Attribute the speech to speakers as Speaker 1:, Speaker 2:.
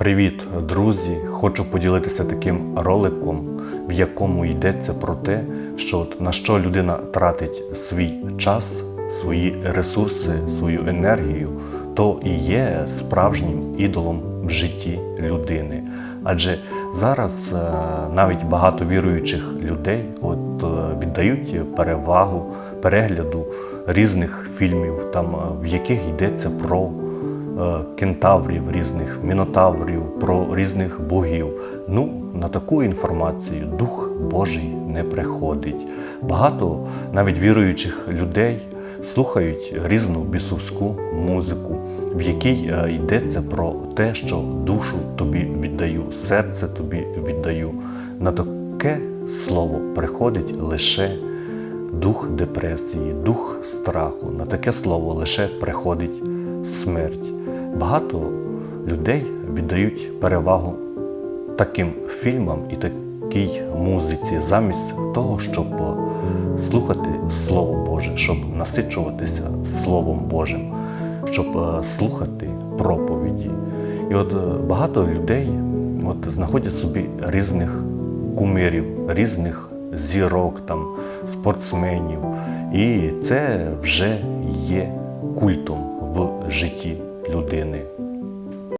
Speaker 1: Привіт, друзі! Хочу поділитися таким роликом, в якому йдеться про те, що от на що людина тратить свій час, свої ресурси, свою енергію, то і є справжнім ідолом в житті людини. Адже зараз е, навіть багато віруючих людей от, е, віддають перевагу перегляду різних фільмів, там, е, в яких йдеться про кентаврів різних, мінотаврів, про різних богів. Ну, на таку інформацію Дух Божий не приходить. Багато навіть віруючих людей слухають різну бісовську музику, в якій е, йдеться про те, що душу тобі віддаю, серце тобі віддаю. На таке слово приходить лише дух депресії, дух страху. На таке слово лише приходить смерть. Багато людей віддають перевагу таким фільмам і такій музиці, замість того, щоб слухати Слово Боже, щоб насичуватися Словом Божим, щоб е, слухати проповіді. І от е, багато людей от, знаходять собі різних кумирів, різних зірок, там, спортсменів. І це вже є культом в житті людини.